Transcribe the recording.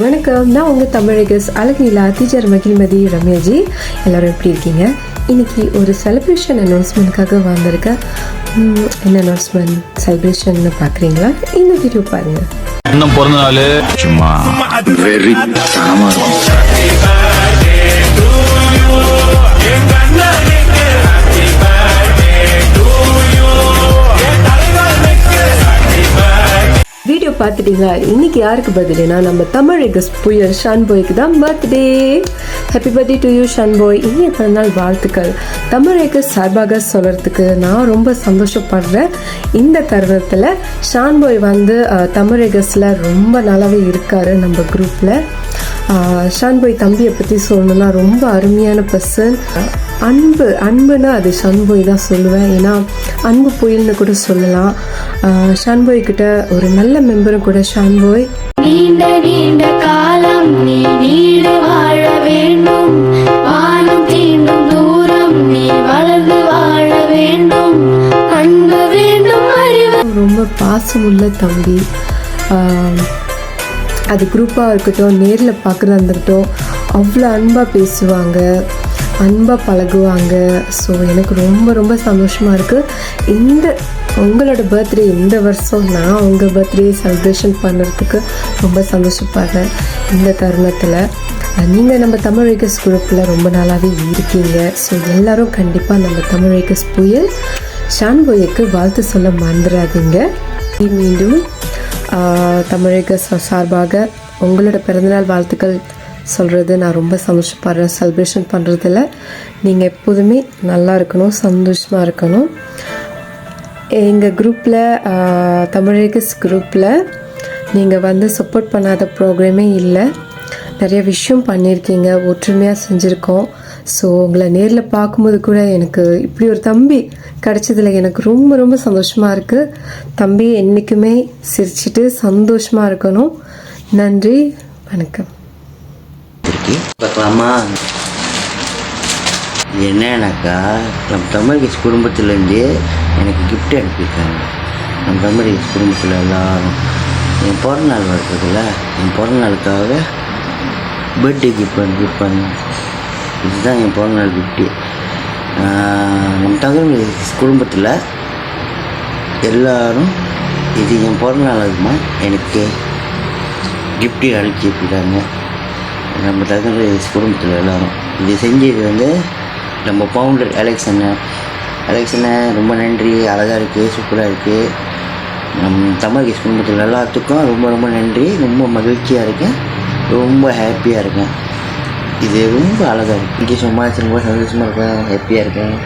வணக்கம் நான் உங்கள் தமிழகஸ் அழகிலா டீச்சர் மகிழ்மதி ரம்யாஜி எல்லாரும் எப்படி இருக்கீங்க? இன்னைக்கு ஒரு செலிப்ரேஷன் அனௌன்ஸ்மெண்ட்காக வந்திருக்கேன் என்ன அனௌன்ஸ்மெண்ட் செலிப்ரேஷன்னு பார்க்குறீங்களா இந்த வீடியோ பாருங்கள் இன்னும் பிறந்த நாள். சும்மா வெறி தனமா இருக்கும். பார்த்துட்டீங்களா? இன்னைக்கு யாருக்கு பர்த்டேனா நம்ம தமிழகஸ் புயல் ஷான் பாய்க்கு தான் birthday happy birthday to you Shan பாய் இனிய பிறந்தநாள் வாழ்த்துக்கள். தமிழகஸ் சார்பாக சொல்கிறதுக்கு நான் ரொம்ப சந்தோஷப்படுறேன். இந்த தருணத்தில் ஷான் பாய் வந்து தமிழ் தமிழகஸில் ரொம்ப நல்லாவே இருக்கார் நம்ம குரூப்பில் ஷான் பாய் தம்பியை பற்றி சொல்லணும்னா ரொம்ப அருமையான பர்சன் அன்பு அன்புனா அது ஷான் பாய் தான் சொல்லுவேன். ஏன்னா அன்பு புயல்னு கூட சொல்லலாம். ஆஹ் ஷான் பாய் கிட்ட ஒரு நல்ல மெம்பரும் கூட ஷான் பாய் நீண்ட நீண்ட காலம் நீ நீடு வாழ வேண்டும். வானம் தீண்டும் தூரம் நீ வளர்ந்து வாழ வேண்டும். அன்பு வேண்டும் அறிவு. ரொம்ப பாசமுள்ள தம்பி. அது குரூப்பாக இருக்கட்டும் நேரில் பார்க்குறதா இருக்கட்டும் அவ்வளோ அன்பாக பேசுவாங்க. அன்பாக பழகுவாங்க. ஸோ எனக்கு ரொம்ப ரொம்ப சந்தோஷமாக இருக்குது இந்த உங்களோட பர்த்டே இந்த வருஷம் நான் உங்கள் பர்த்டே செலிப்ரேஷன் பண்ணுறதுக்கு ரொம்ப சந்தோஷப்படுறேன். இந்த தருணத்தில் நீங்கள் நம்ம தமிழ் வேக்கர்ஸ் குரூப்பில் ரொம்ப நாளாகவே இருக்கீங்க. ஸோ எல்லாரும் கண்டிப்பாக நம்ம தமிழ் வேக்கர்ஸ் புயல் ஷான்போய்க்கு வாழ்த்து சொல்ல மறந்துடாதீங்க. மீண்டும் தமிழக சார்பாக உங்களோட பிறந்தநாள் வாழ்த்துக்கள் சொல்கிறது நான் ரொம்ப சந்தோஷப்படுறேன். செலிப்ரேஷன் பண்ணுறதுல நீங்கள் எப்போதுமே நல்லா இருக்கணும் சந்தோஷமாக இருக்கணும். எங்கள் குரூப்பில் தமிழகஸ் குரூப்பில் நீங்கள் வந்து சப்போர்ட் பண்ணாத ப்ரோக்ராமே இல்லை. நிறைய விஷயம் பண்ணியிருக்கீங்க ஒற்றுமையாக செஞ்சுருக்கோம். ஸோ உங்களை நேரில் பார்க்கும்போது கூட எனக்கு இப்படி ஒரு தம்பி கிடச்சதில் எனக்கு ரொம்ப ரொம்ப சந்தோஷமாக இருக்குது தம்பி என்றைக்குமே சிரிச்சிட்டு சந்தோஷமாக இருக்கணும். நன்றி வணக்கம். பார்க்கலாமா என்னன்னாக்கா? நம்ம தமிழ்கேஸ் குடும்பத்துலேருந்து எனக்கு கிஃப்ட் அனுப்பியிருக்காங்க. நம்ம தமிழ்கேஸ் குடும்பத்தில் எல்லாரும். என் பிறந்த நாள் வருதுல்ல? என் பிறந்த நாளுக்காக பர்த்டே கிஃப்ட் அனுப்பியிருப்பாங்க. இதுதான் என் பிறந்த நாள் கிஃப்ட்டு நம்ம தமிழ்கேஸ் குடும்பத்தில் எல்லாரும் இது என் பிறந்த நாள் அதுமா எனக்கு கிஃப்ட்டு அனுப்பிச்சிருக்காங்க நம்ம தகுந்த குடும்பத்தில் எல்லோரும் இது செஞ்சது வந்து நம்ம பவுண்டர் அலெக்ஸ் அண்ணன் ரொம்ப நன்றி அழகாக இருக்குது சூப்பராக இருக்குது நம் தமிழ் குடும்பத்தில் எல்லாத்துக்கும் ரொம்ப ரொம்ப நன்றி ரொம்ப மகிழ்ச்சியாக இருக்கேன் ரொம்ப ஹாப்பியாக இருக்கேன். இது ரொம்ப அழகாக இருக்குது இங்கே சும்மா ரொம்ப சந்தோஷமாக இருக்கேன். ஹாப்பியாக இருக்கேன்.